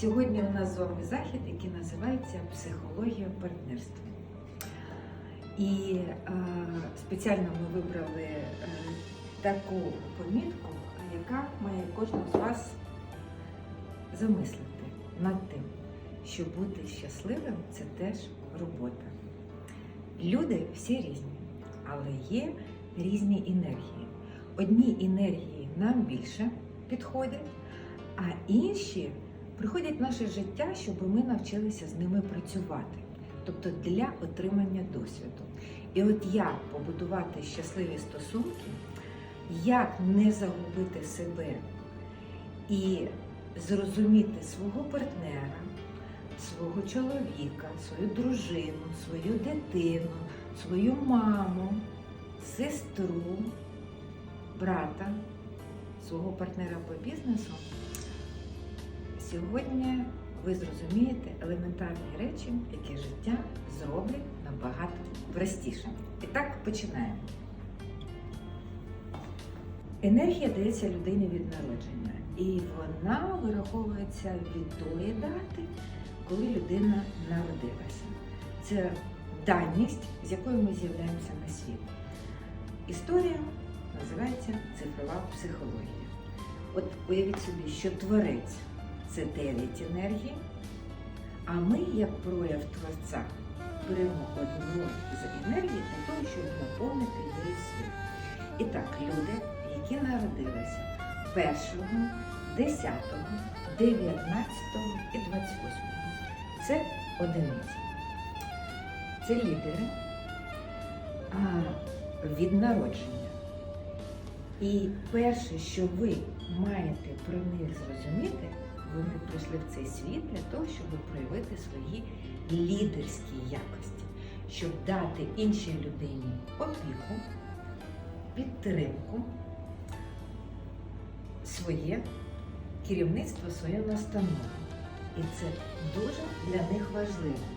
Сьогодні у нас з вами захід, який називається Психологія партнерства. І е, спеціально ми вибрали е, таку помітку, яка має кожного з вас замислити над тим, що бути щасливим це теж робота. Люди всі різні, але є різні енергії. Одні енергії нам більше підходять, а інші приходять в наше життя, щоб ми навчилися з ними працювати, тобто для отримання досвіду. І от як побудувати щасливі стосунки, як не загубити себе і зрозуміти свого партнера, свого чоловіка, свою дружину, свою дитину, свою маму, сестру, брата, свого партнера по бізнесу. Сьогодні ви зрозумієте елементарні речі, які життя зроблять набагато простіше. І так починаємо. Енергія дається людині від народження, і вона вираховується від тої дати, коли людина народилася. Це даність, з якою ми з'являємося на світ. Історія називається цифрова психологія. От уявіть собі, що творець це 9 енергій, а ми, як прояв Творця, беремо одну з енергій для того, щоб наповнити її світ. І так, люди, які народилися 1, 10, 19 і 28. Це одиниці. Це лідери від народження. І перше, що ви маєте про них зрозуміти, вони прийшли в цей світ для того, щоб проявити свої лідерські якості, щоб дати іншій людині опіку, підтримку, своє керівництво, своє настанову. І це дуже для них важливо.